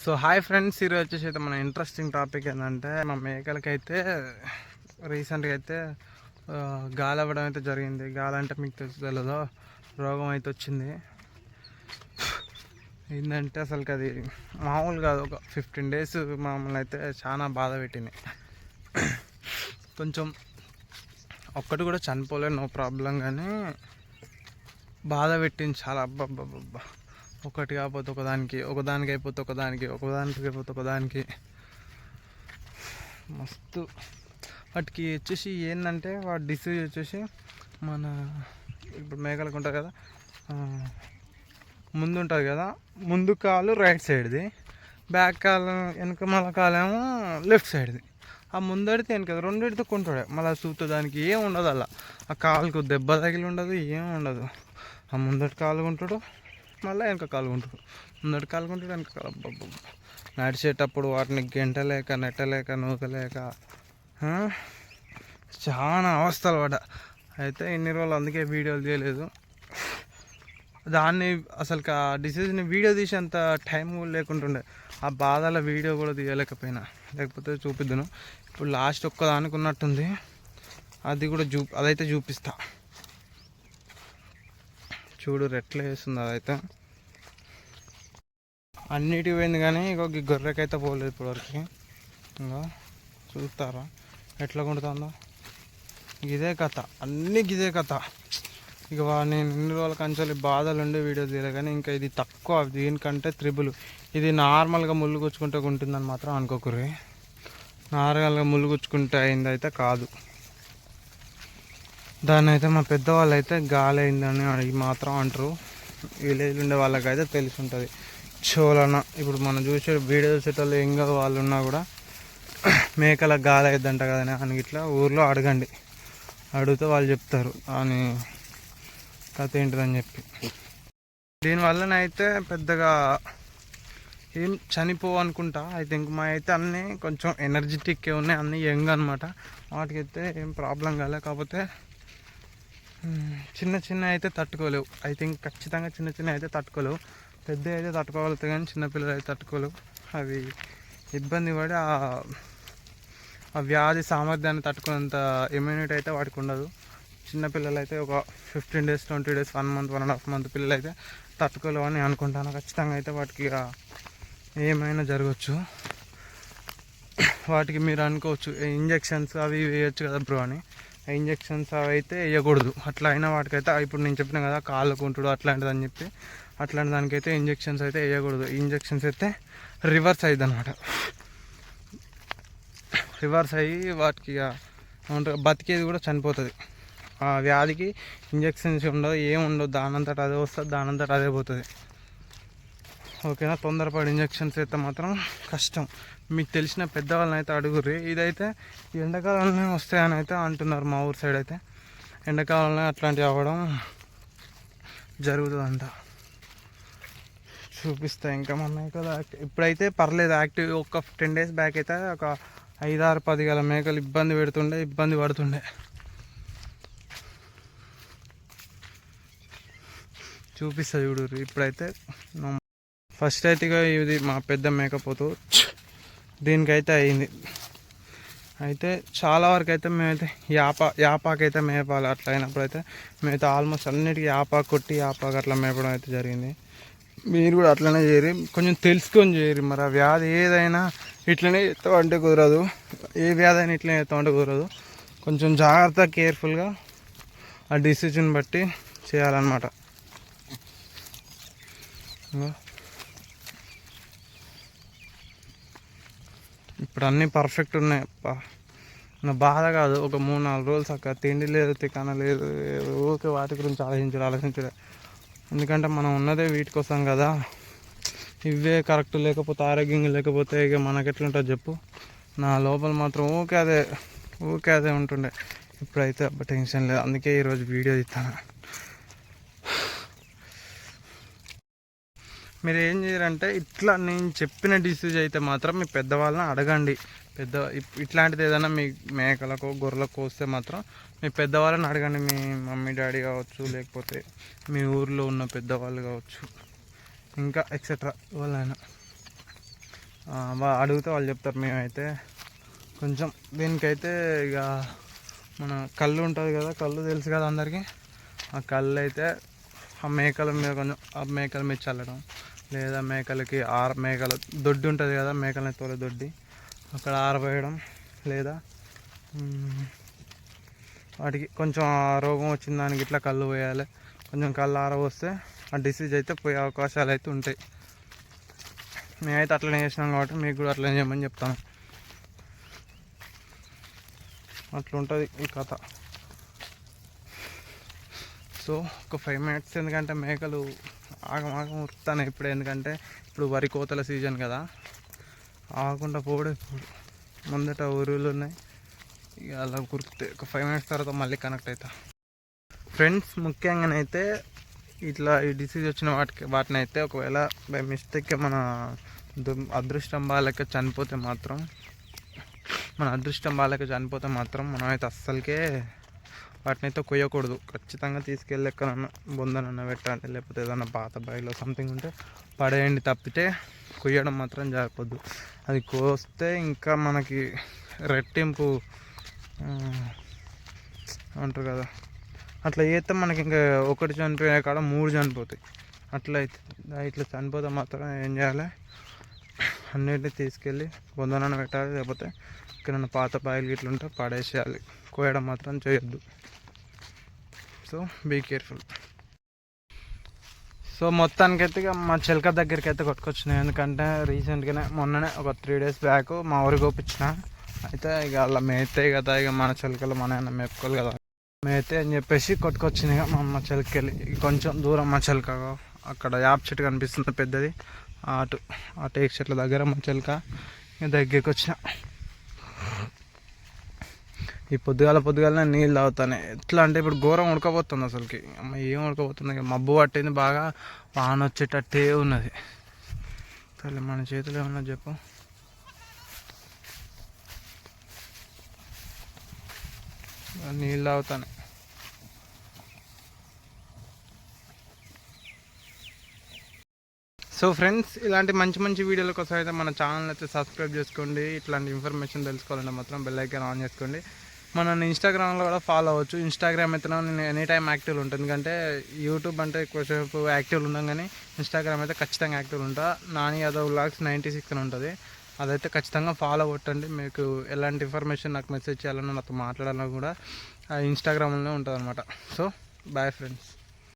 So hi friends ఈరోజు వచ్చేసి అయితే మన ఇంట్రెస్టింగ్ టాపిక్ ఏంటంటే మా మేకలకైతే రీసెంట్గా అయితే గాలి అవ్వడం అయితే జరిగింది. గాలి అంటే మీకు తెలుసు తెలియదు రోగం అయితే వచ్చింది. ఏంటంటే అసలుకి అది మామూలు కాదు ఒక ఫిఫ్టీన్ డేస్ మమ్మల్ని అయితే చాలా బాధ పెట్టింది. కొంచెం ఒక్కటి కూడా చనిపోలేదు నో ప్రాబ్లం కానీ బాధ పెట్టింది చాలా. అబ్బబ్బబ్బబ్బా. ఒకటి కాకపోతే ఒకదానికి ఒకదానికి అయిపోతే ఒకదానికి ఒకదానికి అయిపోతే ఒకదానికి. మస్తు. వాటికి వచ్చేసి ఏంటంటే వాటి డిసీజ్ వచ్చేసి మన ఇప్పుడు మేకలకు ఉంటుంది కదా ముందు ఉంటుంది కదా ముందు కాలు రైట్ సైడ్ది బ్యాక్ కాలు వెనక మళ్ళీ కాలేమో లెఫ్ట్ సైడ్ది ఆ ముందడితే వెనక రెండిటితో కొంటాడు. మళ్ళీ చూస్తే దానికి ఏం ఉండదు అలా. ఆ కాలుకు దెబ్బ తగిలి ఉండదు ఏం ఉండదు. ఆ ముందటి కాలు కొంటాడు మళ్ళీ వెనక కాలు ముందడు ముందటి వెనక కాలు. నడిచేటప్పుడు వాటిని గెంటలేక నెట్టలేక నూకలేక చాలా అవస్థలు పడ్డా. అయితే ఇన్ని రోజులు అందుకే వీడియోలు చేయలేదు దాన్ని అసలు ఆ డిసీజ్ని వీడియో తీసేంత టైం కూడా లేకుంటుండే. ఆ బాధల వీడియో కూడా తీయలేకపోయినా. లేకపోతే చూపిద్దును. ఇప్పుడు లాస్ట్ ఒక్కదానికి ఉన్నట్టుంది అది కూడా చూ అదైతే చూపిస్తా. చూడు రెట్ల వేస్తుంది అదైతే. అన్నిటికి పోయింది కానీ ఇక ఈ గొర్రెకైతే పోలేదు ఇప్పటివరకు. ఇంకా చూస్తారా? ఎట్లా కొడుతుందో? ఇదే కథ. అన్ని ఇదే కథ. ఇక వా- నేను ఇన్ని రోజుల కంచెలు బాధలు ఉండే వీడియో తీయలే కానీ ఇంకా ఇది తక్కువ దీనికంటే త్రిబుల్. ఇది నార్మల్గా ముళ్ళు గుచ్చుకుంటే ఉంటుందని మాత్రం అనుకోకుర్రి. నార్మల్గా ముళ్ళు గుచ్చుకుంటే అయింది అయితే కాదు. దాన్ని అయితే మా పెద్దవాళ్ళు అయితే గాలి అయిందని మాత్రం అంటారు. విలేజ్ ఉండే వాళ్ళకైతే తెలిసి ఉంటుంది చోలన ఇప్పుడు మనం చూసే వీడియో చూసేటోళ్ళు ఇంకా వాళ్ళు ఉన్నా కూడా మేకలకు గాలి అయిద్దంట కదని అని ఇట్లా ఊర్లో అడగండి. అడిగితే వాళ్ళు చెప్తారు అని కథ ఏంటిదని చెప్పి. దీనివల్లనైతే పెద్దగా ఏం చనిపోవు అనుకుంటా. ఐ థింక్ మా అయితే అన్నీ కొంచెం ఎనర్జెటిక్గా ఉన్నాయి అన్నీ యంగ్ అనమాట వాటికైతే ఏం ప్రాబ్లం కాలే కాకపోతే చిన్న చిన్న అయితే తట్టుకోలేవు. ఐ థింక్ ఖచ్చితంగా చిన్న చిన్న అయితే తట్టుకోలేవు. పెద్ద అయితే తట్టుకోగలుగుతాయి కానీ చిన్నపిల్లలు అయితే తట్టుకోలేవు. అవి ఇబ్బంది పడి ఆ వ్యాధి సామర్థ్యాన్ని తట్టుకునేంత ఇమ్యూనిటీ అయితే వాటికి ఉండదు. చిన్నపిల్లలు అయితే ఒక fifteen days twenty days one month one and half month పిల్లలు అయితే తట్టుకోలేవు అని అనుకుంటాను. ఖచ్చితంగా అయితే వాటికి ఏమైనా జరగచ్చు. వాటికి మీరు అనుకోవచ్చు ఇంజెక్షన్స్ అవి వేయచ్చు కదా బ్రో అని. ఇంజెక్షన్స్ అవి అయితే వేయకూడదు. అట్లా అయినా వాటికైతే ఇప్పుడు నేను చెప్పిన కదా కాళ్ళకు ఉంటుడు అట్లాంటిది అని చెప్పి అట్లాంటి దానికైతే ఇంజెక్షన్స్ అయితే వేయకూడదు. ఇంజెక్షన్స్ అయితే రివర్స్ అయ్యిద్ది అనమాట రివర్స్ అయ్యి వాటికి ఇక ఏమంటారు బతికేది కూడా చనిపోతుంది. ఆ వ్యాధికి ఇంజెక్షన్స్ ఉండవు ఏం ఉండవు దానంతట అదే వస్తుంది దానంతట అదే పోతుంది. ఓకేనా? తొందరపడి ఇంజెక్షన్స్ అయితే మాత్రం కష్టం. మీకు తెలిసిన పెద్దవాళ్ళని అయితే అడుగుర్రి ఇదైతే ఎండాకాలంలోనే వస్తాయని అయితే అంటున్నారు మా ఊరు సైడ్ అయితే. ఎండాకాలంలో అట్లాంటివి అవ్వడం జరుగుతుందంట. చూపిస్తా ఇంకా మా కదా ఇప్పుడైతే పర్లేదు యాక్టివ్ ఒక టెన్ డేస్ బ్యాక్ అయితే ఒక ఐదారు పది గల మేకలు ఇబ్బంది పెడుతుండే ఇబ్బంది పడుతుండే. చూపిస్తా చూడు ఇప్పుడైతే ఫస్ట్ అయితే ఇది మా పెద్ద మేకపోతు దీనికైతే అయింది. అయితే చాలా వరకు అయితే మేమైతే యాప యాపాకైతే మేపాలి అట్లా అయినప్పుడు అయితే మేమైతే ఆల్మోస్ట్ అన్నిటికీ యాపా కొట్టి యాపాకు అట్లా మేపడం అయితే జరిగింది. మీరు కూడా అట్లనే చేయరు. కొంచెం తెలుసుకొని చేయరు మరి. ఆ వ్యాధి ఏదైనా ఇట్లనే చేస్తాం అంటే కుదరదు. ఏ వ్యాధి అయినా ఇట్లనే చేస్తాం అంటే కుదరదు. కొంచెం జాగ్రత్త కేర్ఫుల్గా ఆ డిసిజన్ బట్టి చేయాలన్నమాట. ఇప్పుడు అన్నీ పర్ఫెక్ట్ ఉన్నాయి. నా బాధ కాదు. ఒక మూడు నాలుగు రోజులు చక్క తిండి లేదు తికాన లేదు. ఊరికే వాటి గురించి ఆలోచించడు ఆలోచించడు. ఎందుకంటే మనం ఉన్నదే వీటి కోసం కదా. ఇవే కరెక్ట్ లేకపోతే ఆరోగ్యంగా లేకపోతే ఇక మనకి ఎట్లుంటుంది చెప్పు. నా లోపల మాత్రం ఊకే అదే ఊకే అదే ఉంటుండే. ఇప్పుడైతే అబ్బా టెన్షన్ లేదు. అందుకే ఈరోజు వీడియో ఇస్తాను మీరు ఏం చేయరంటే ఇట్లా నేను చెప్పిన డిసీజ్ అయితే మాత్రం మీ పెద్దవాళ్ళని అడగండి. పెద్ద ఇట్లాంటిది ఏదైనా మీ మేకలకు గొర్రెలకు వస్తే మాత్రం మీ పెద్దవాళ్ళని అడగండి. మీ మమ్మీ డాడీ కావచ్చు లేకపోతే మీ ఊర్లో ఉన్న పెద్దవాళ్ళు కావచ్చు ఇంకా ఎక్సెట్రా వాళ్ళైనా. అడిగితే వాళ్ళు చెప్తారు. మేమైతే కొంచెం దీనికైతే ఇక మన కళ్ళు ఉంటుంది కదా కళ్ళు తెలుసు కదా అందరికీ. ఆ కళ్ళు అయితే ఆ మేకల మీద కొంచెం ఆ మేకల మీద చల్లడం లేదా మేకలకి ఆర మేకల దొడ్డి ఉంటుంది కదా మేకలని తోలే దొడ్డి. అక్కడ ఆరబోయడం లేదా వాటికి కొంచెం ఆ రోగం వచ్చిన దానికి ఇట్లా కళ్ళు పోయాలి. కొంచెం కళ్ళు ఆరబోస్తే ఆ డిసీజ్ అయితే పోయే అవకాశాలు అయితే ఉంటాయి. మేమైతే అట్లనే చేసినాం కాబట్టి మీకు కూడా అట్లనే చేయమని చెప్తాను. అట్లుంటుంది ఈ కథ. సో ఒక ఫైవ్ మినిట్స్ ఎందుకంటే మేకలు ఆగమాగం ఆగం ఉరుకుతాను ఇప్పుడు. ఎందుకంటే ఇప్పుడు వరి కోతల సీజన్ కదా. ఆగకుండా పోడే ముందట ఊరులు ఉన్నాయి. ఇక అలా కురికితే ఒక ఫైవ్ మినిట్స్ తర్వాత మళ్ళీ కనెక్ట్ అవుతా ఫ్రెండ్స్ ముఖ్యంగానైతే ఇట్లా ఈ డిసీజ్ వచ్చిన వాటికి వాటిని అయితే ఒకవేళ బై మిస్టేక్ మన దు- అదృష్టం వాళ్ళకి చనిపోతే మాత్రం మన అదృష్టం వాళ్ళకి చనిపోతే మాత్రం మనం అయితే అస్సలకే వాటిని అయితే కొయ్యకూడదు. ఖచ్చితంగా తీసుకెళ్ళి ఎక్కడన్నా బొందనన్నా లేకపోతే ఏదైనా పాత బాయిలో సంథింగ్ ఉంటే పడేయండి తప్పితే కొయ్యడం మాత్రం జరగకూడదు అది కోస్తే ఇంకా మనకి రెట్టింపు అంటారు కదా అట్లా చేస్తే మనకి ఇంకా ఒకటి చనిపోయే కాడ మూడు చనిపోతాయి. అట్లా అయితే ఇట్లా చనిపోతే మాత్రం ఏం చేయాలి? అన్నిటిని తీసుకెళ్ళి బొందనన్న పెట్టాలి లేకపోతే ఎక్కడైనా పాత పాయలు ఇట్లా ఉంటే పడేసేయాలి. కోయడం మాత్రం చేయొద్దు. సో బీ కేర్ఫుల్ సో మొత్తానికి ఇక మా చిలక దగ్గరికి అయితే కొట్టుకొచ్చినాయి. ఎందుకంటే రీసెంట్గానే మొన్ననే ఒక త్రీ డేస్ బ్యాక్ మా ఊరికి ఒప్పించిన. అయితే ఇక అలా మేతే కదా ఇక మన చిలకలు మన ఆయన కదా. మేతే అని చెప్పేసి కొట్టుకొచ్చినాయి ఇక మా అమ్మ చిలకెళ్ళి. కొంచెం దూరం మా చిలక. అక్కడ యాప్ చెట్టు కనిపిస్తుంది పెద్దది. అటు ఆ టేక్ చెట్ల దగ్గర మా చిలక. ఇక దగ్గరికి వచ్చిన ఈ పొద్దుగాల పొద్దుగాల నీళ్ళు తాగుతానే. ఎట్లా అంటే ఇప్పుడు ఘోరం ఉడకపోతుంది అసలుకి. అమ్మ ఏం ఉడకపోతుంది? మబ్బు పట్టింది బాగా వాన వచ్చేటట్టే ఉన్నది. సరే మన చేతిలో ఏమన్నా చెప్పు. నీళ్ళు తాగుతానే. సో ఫ్రెండ్స్ ఇలాంటి మంచి మంచి వీడియోల కోసం అయితే మన ఛానల్ అయితే సబ్స్క్రైబ్ చేసుకోండి. ఇట్లాంటి ఇన్ఫర్మేషన్ తెలుసుకోవాలంటే మాత్రం బెల్ ఐకాన్ ఆన్ చేసుకోండి. మన ఇన్స్టాగ్రామ్లో కూడా ఫాలో అవ్వచ్చు. ఇన్స్టాగ్రామ్ అయితే నేను ఎనీ టైం యాక్టివ్ ఉంటుంది ఎందుకంటే యూట్యూబ్ అంటే ఎక్కువసేపు యాక్టివ్ ఉన్నాం కానీ ఇన్స్టాగ్రామ్ అయితే ఖచ్చితంగా యాక్టివ్ ఉంటా. Nani Yadav vlogs ninety six అని ఉంటుంది. అదైతే ఖచ్చితంగా ఫాలో కొట్టండి. మీకు ఎలాంటి ఇన్ఫర్మేషన్ నాకు మెసేజ్ చేయాలన్నా నాతో మాట్లాడాలన్నా కూడా ఇన్స్టాగ్రామ్లోనే ఉంటుంది అనమాట సో బాయ్ ఫ్రెండ్స్